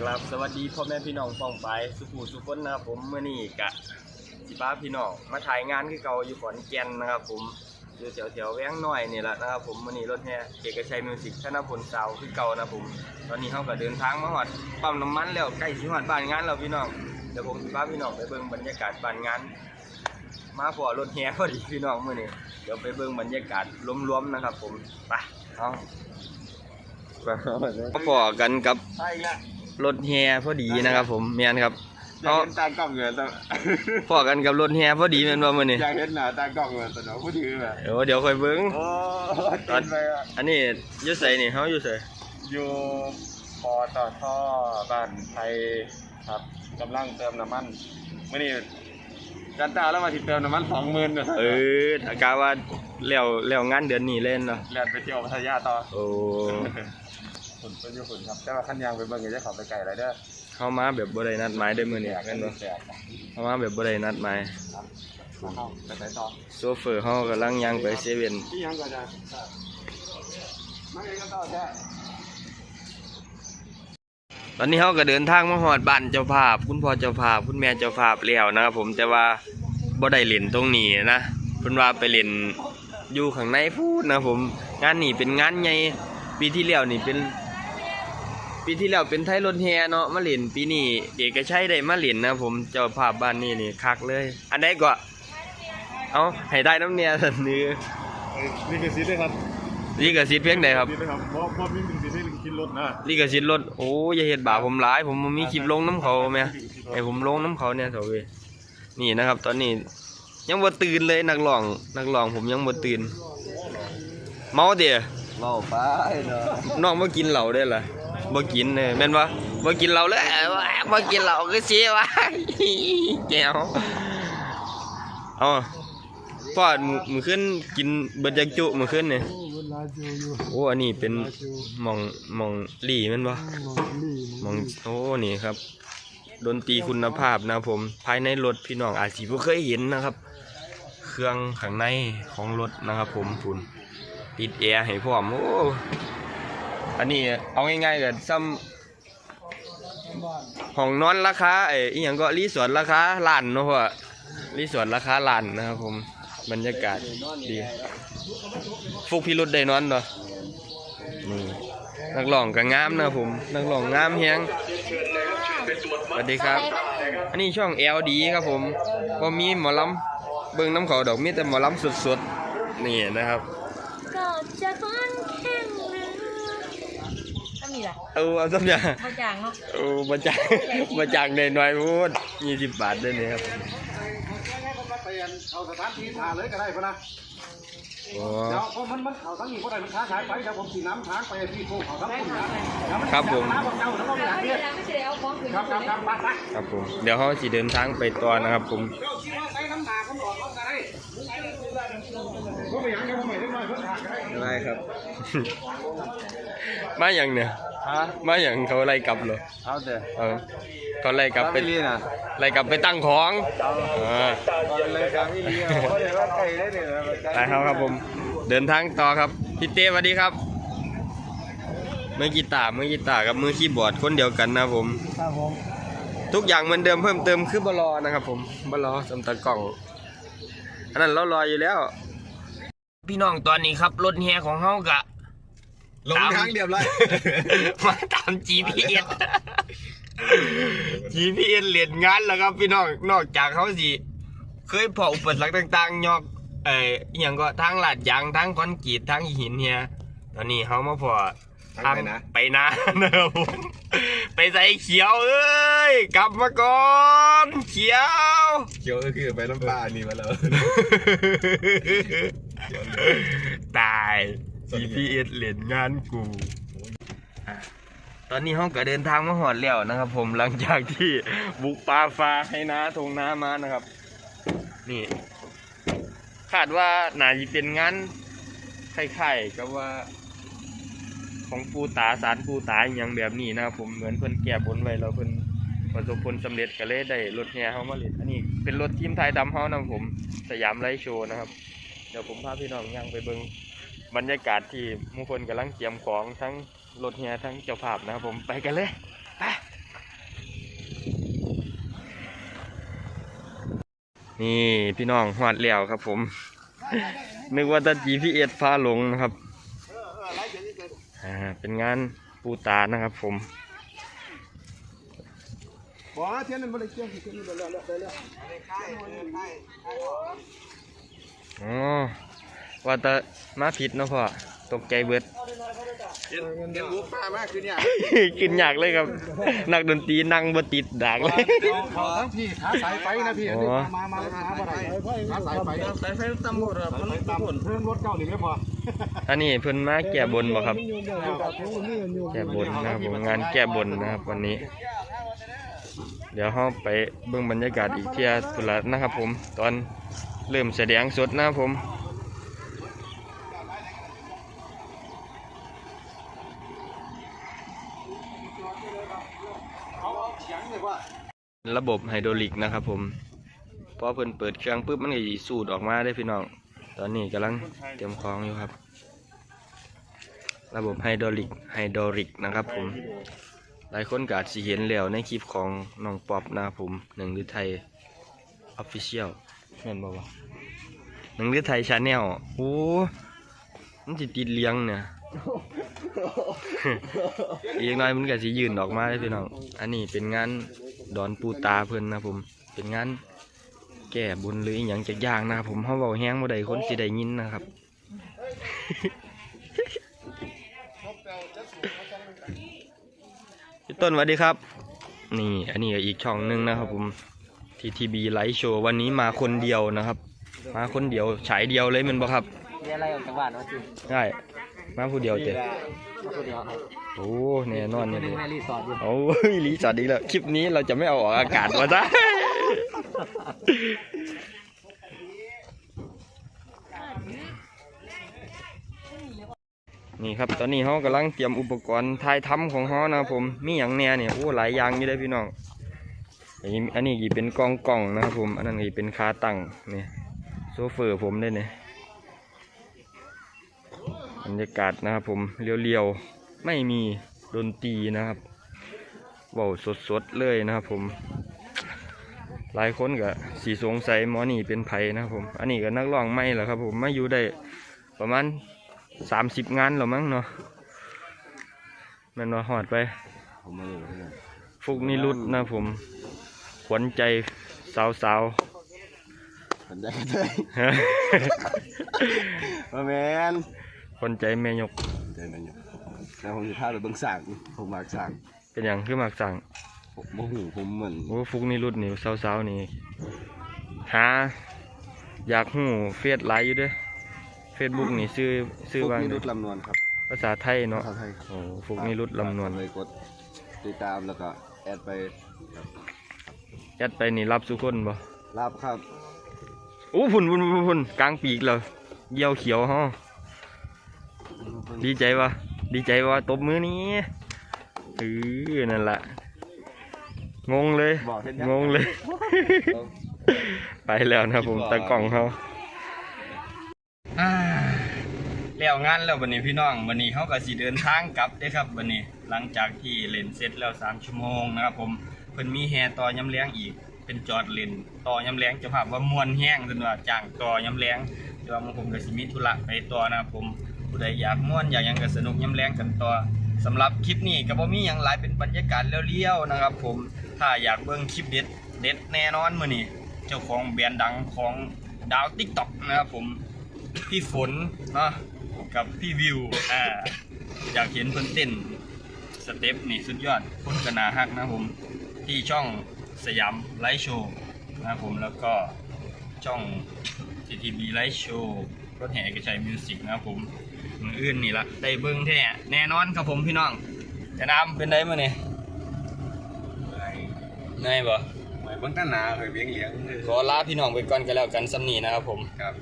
ครับสวัสดีพ่อแม่พี่น้องฟ้องไปสุภูสุคนนะครับผมเมื่อนี้กะสิบ้าพี่น้องมาถ่ายงานคือเก่าอยู่ขอนแก่นนะครับ ผมอยู่แถวแถวๆแว้งน้อยนี่แหละนะครับ ผมมื่อนี้รถแห่เอกชัยมิวสิกธนพลสาวคือเก่านะครับผม ตอนนี้เขาก็เดินทางมาฮอดปั๊มน้ำมันแล้วใกล้สิฮอดบ้านงานแล้วพี่น้องเดี๋ยวผมสิบ้าพี่น้องไปเบิ่งบรรยากาศบ้านงาน มาพอรถแห่พอดีพี่น้องมื่อนี้เดี๋ยวไปเบิ่งบรรยากาศรวมๆนะครับ ผมไปเอามาพอกันกับใช่ละ รถแฮพอดีนะครับผมแมนครับอยากเห็นตากล้องเหมือนแต่พอกันกับรถแฮพอดีแม่นบ่มื้อนี้อยากเห็นหน้าตากล้องเหมือนแต่เนาะผู้ถือแบบเดี๋ยวเดี๋ยวค่อยเบิ่งโอ้เต็มไปอะอันนี้อยู่ไสนี่เฮาอยู่ไสอยู่ปอต่อท่อบ้านไทยครับกำลังเติมน้ำมันมื่อนี้กันตาแล้วมาที่เติมน้ำมันสองหมื่นนะเอออากาว่าแล้วแล้วงานเดือนนี้เล่นเนาะเรียนไปเที่ยวพัทยาต่อโอ้ ฝุ่นเป็นอยู่ฝุ่นครับแต่ว่าขั้นยางไปเบิ่งก็จะเขับไปไกลอะไรเด้อเฮามาแบบบ่ได้นัดหมายเด้อมื้อนี้แม่นบ่แสบเฮามาแบบบ่ได้นัดหมายครับมาเข้าไปไหนต่อโซเฟอร์เฮากำลังย่างไปเซเว่นที่ยังก็จะมาเองก็ต่อแท้ตอนนี้เฮาก็เดินทางมาฮอดบ้านเจ้าภาพ คุณพ่อเจ้าภาพ คุณแม่เจ้าภาพแล้วนะครับผมแต่ว่าบ่ได้เล่นตรงนี้นะเพิ่นว่าไปเล่นอยู่ข้างในพูดนะครับผม งานนี้เป็นงานใหญ่ปีที่แล้วนี่เป็น ปีที่แล้วเป็นไทยรถแฮเนาะมาเล่นปีนี้เอกชัยได้มาเล่นนะครับผมเจ้าภาพบ้านนี้นี่คักเลย อันใดก็เอาให้ได้น้ำเนี่ยสันนี้นี่คือซีด้วยครับลิขสิทธิ์เพียงใดครับซีด้วยครับเพราะเพราะมีหนึ่งซีด้วยคิดรถนะลิขสิทธิ์รถโอ้อย่าเฮ็ดบาปผมหลาย ผมบ่มีคลิปลงน้ำเขาแม่ให้ผมลงน้ำเขาเนี่ยเถอะเว้ยนี่นะครับ ตอนนี้ยังบ่ตื่นเลยนักร้องนักร้องผมยังบ่ตื่น เมาเด้อเล่าไปเนาะน้องบ่กินเหล้าได้ล่ะ บ่กินเลยแม่นบ่บ่กินเหล้าเลยบ่กินเหล้าคือสิวะแก้วเอาพ่อมือมื้อขึ้นกินเบิดจักจุมือขึ้นเนี่ยโอ้อันนี้เป็นมองมองลี่แม่นบ่มองโอ้นี่ครับดนตรีคุณภาพนะผม ภายในรถพี่น้องอาจสิบ่เคยเห็นนะครับ เครื่องข้างในของรถนะครับ ผมคุณติดแอร์ให้พร้อมโอ้ อันนี้เอาง่ายๆกันซ้ำห้องนอนราคาไอ้อีหยังก็รีสอร์ทราคาล้านเนาะพ่อรีสอร์ทราคาล้านนะครับผมบรรยากาศดีฟุกพิรุษได้นอนเนาะนี่นักร้องก็งามนะผมนักร้องงามเฮียงสวัสดีครับ อันนี้ช่อง LD ครับผมก็มีหมอลำเบิ่งน้ำเขาดอกมีแต่หมอลำสดๆนี่นะครับ ก็จะก้อนแข็งนะ ก็มีแหละเอาเอาสักอย่างเขาจางเนาะเอามาจากมาจากในน้อยๆพูดยี่สิบบาทด้วยนี่ครับเอาสถานที่ทาเลยก็ได้พะนะโอ้เดี๋ยวเพราะมันมันเขาทั้งนี้เพราะอะไรมันค้าขายไปเดี๋ยวผมสีน้ำทางไปที่โคกเขาทั้งคุณนะเดี๋ยวมันครับผม น้ำของเจ้าแล้วก็ไม่อยากไม่เรียกได้ไม่ใช่เอาของคืนครับครับครับไปไปครับผมเดี๋ยวเขาสิเดินทางไปต่อนะครับ ผมเดี๋ยวคิดว่าใช้น้ำหนาเขาบอกเขาได้ก็ไม่อยากจะมาใหม่ได้หน่อยเพิ่งขาดก็ได้ อะไรครับ มาอย่างเนี่ย ฮะมาอย่างเขาไล่กลับเหรอเอาเด้อเออเขาไล่กลับไปไปลีนะไล่กลับไปตั้งของเออเลยครับพี่ลีเขาเลยว่าไก่ได้เนี่ยไปครับครับผม เดินทางต่อครับพี่เต้สวัสดีครับมือกีตาร์มือกีตาร์กับมือคีย์บอร์ดคนเดียวกันนะครับผมครับผมทุกอย่างเหมือนเดิมเพิ่มเติมคือบลอนะครับ ผมบลอสำตะกล่องอันนั้นเรารออยู่แล้ว พี่น้องตอนนี้ครับรถแฮของเฮากะ ลงทางเดียบเลยมาตาม GPS GPS เหรียญงานแล้วครับพี่น้องนอกจากเขาสิเคยพออุปสรรคต่างๆยอกเอ่ออหย่างก็ทั้งลาดยางทั้งคอนกรีตทั้งหินเฮียตอนนี้เขามาพอทางไหนนะไปนานะครับผมไปใส่เขียวเอ้ยกลับมาก่อนเขียว เขียวก็คือไปน้ำปลานี่มาแล้วตาย GPS เหรียญงานกูอะตอนนี้ห้องก็เดินทางมาหอดแล้วนะครับ ผมหลังจากที่บุกป่าฟ้าให้นาทงนามานะครับ นี่ คาดว่าน่าจะเป็นงานคล้ายๆกับว่า ของปูตาสารปูตาอหย่างแบบนี้นะครับผมเหมือนเพิ่นแก้บนไว้แล้วเพิ่นประสบผลสำเร็จก็เลยได้รถแห่เฮามาเล่นอันนี้เป็นรถทีมไทยดำเฮานะครับผมสยามไลท์โชว์นะครับ เดี๋ยวผมพาพี่น้องย่างไปเบิ่ง บรรยากาศที่มุงคนกำลังเตรียมของทั้งรถเฮียทั้งเจ้าภาพนะครับผมไปกันเลยไปนี่พี่น้องหอดแลี้วครับผม นึกว่าตะจีพี่เอ็ดฟาหลงนะครับอ่าเป็นงานปูตานะครับผมอ๋อ ว่าแต่มาผิดเนาะพ่อตกใจเบิดเทียนเทียนบุกป้ามากคือเนี่ยกินอยากเลยครับ นักดนตรีนั่งบ่ติดดากเลยขอทั้งพี่ขาสายไฟนะพี่อ๋อมามามาบ่ได้ขาสายไฟสายไฟตำรวจมันตำรวจเพื่อนรถเก่านี่ไม่พออันนี้เพิ่นมาแก้บนบ่ครับ แก้บนนะครับผมงานแก้บนนะครับวันนี้ เดี๋ยวเราไปเบิ่งบรรยากาศอีกเที่ยตุลานะครับผม ตอนเริ่มแสดงสดนะครับผม ระบบไฮดรอลิกนะครับผมพอเพิ่นเปิดเครื่องปุ๊บมันก็สิสูดออกมาได้พี่น้อง ตอนนี้กำลังเตรียมของอยู่ครับ ระบบไฮดรอลิกไฮดรอลิกนะครับผมหลายคนก็อาจสิเห็นแล้วในคลิปของน้องป๊อปนะครับผมหนึ่งหรือไทยออฟฟิเชียลแม่นบ่วะหนึ่งหรือไทยชาแนลโอ้มันสิติดเลี้ยงเนี่ย อีกหน่อยมันก็สิยืนออกมาเลยพี่น้อง อันนี้เป็นงานดอนปูตาเพิ่นนะครับผม เป็นงานแก้บนหรืออหย่างจักอย่างนะครับผมเฮาเว้าแฮงบ่ได้คนสิได้ยินนะครับ พี่ต้นสวัสดีครับ นี่อันนี้ก็อีกช่องหนึ่งนะครับผม TTB ไลฟ์โชว์วันนี้มาคนเดียวนะครับ มาคนเดียวฉายเดียวเลยแมันบ่ครับมีอะไรออกจากบ้านวะจิใช่ มาผู้เดียวเจ้มาคนเดียวครับโอ้แน่นอนเนี่ยหนึ่งในรีสอร์ทอยู่โอ้ยรีสอร์ทดีแล้ว คลิปนี้เราจะไม่เอาออกอากาศมาซะนี่ครับ ตอนนี้เขากำลังเตรียมอุปกรณ์ถ่ายทำของเขานะครับผม มีอย่างแน่เนี่ยโอ้หลายอย่างอยู่เลยพี่น้องอันนี้อันนี้กี่เป็นกล่องกล่องๆนะครับผม อันนั้นกี่เป็นคาตั้งเนี่ยโซเฟอร์ผมได้เนี่ย บรรยากาศนะครับผมเรียวๆ ไม่มีดนตรีนะครับเว้าสดๆ เลยนะครับผม หลายคนก็สีสงสัยหมอนี่เป็นไผนะครับผม อันนี้ก็นักร้องไม่แหละครับผมมาอยู่ได้ประมาณสามสิบงานแล้วมั้งเนาะแมันว่าหอดไปผมมาเลยฟุกนิรุตนะครับผม ขวัญใจสาวสาวผมได้เลยมาแมน ๆขวัญใจแม่ยก ใจมันอยู่แล้วผมจะพาไปเบิ่งสางผมมากสางเป็นอย่างคือมากสั่งผมโมโหผมเหมือนโอ้ฟุกนิรุตนี่สาวสาวๆนี่หาอยากหูเฟซไลน์อยู่เด้อเฟซบุ๊กนี่ซื้อซื้อพวกว่านี้ไงรุดลำนวลครับภาษาไทยเนาะภาษาไทยโอ้ฟุกนิรุตลำนวลเลยกดติดตามแล้วก็แอดไปยัดไปนี่รับสุคนบ่รับครับโอ้พุ่นพุ่นพุ่นพุ่นกลางปีกแล้วเยี่ยวเขียวฮะ ดีใจวะดีใจวะตบมือนี้เออนั่นแหละงงเลยบอกเห็นยังงงเลย ไปแล้วนะผมตะกล่องเขาแล้วงานแล้ววันนี้พี่น้องวันนี้เขาก็สิเดินทางกลับเด้อครับวันนี้หลังจากที่เล่นเสร็จแล้วสามชั่วโมงนะครับผมเพิ่นมีแฮต่อยำเลี้ยงอีก เป็นจอดเล่นต่อยำเลี้ยงเจะภาพว่ามวนแห้งจนว่าจ้างต่อยำเลี้ยงแต่ว่าผมก็สิมีธุระไปต่อนะครับผม ผู้ใดอยากม่วนอยากยังก็สนุกย้ำเลี้ยงกันต่อสำหรับคลิปนี้ก็บ่มีหยังหลายเป็นบรรยากาศเลี้ยวๆนะครับ ผมถ้าอยากเบิ่งคลิปเด็ดเด็ดแน่นอนมื้อนี้เจ้าของแบรนด์ดังของดาวติ๊กต็อกนะครับผมพี่ฝนเนาะกับพี่วิวอ่าอยากเห็นเพิ่นเต้นสเต็ปนี่สุดยอดคนกระนาฮักนะผมที่ช่องสยามไลฟ์โชว์นะครับผมแล้วก็ ช่อง TTB ไลฟ์โชว์รถแห่กระจายมิวสิกนะครับผมมืออื่นนี่ละได้เบิ้งแท้แน่นอนครับผมพี่น้องจะนำเป็นได้มาเนี่ยเหนื่อยบ่เหมือนเบิ่งตั้งนาเคยเลี้ยงเลี้ยงขอลาพี่น้องไปก่อนกันแล้วกันสำนีนะครับผม ครับ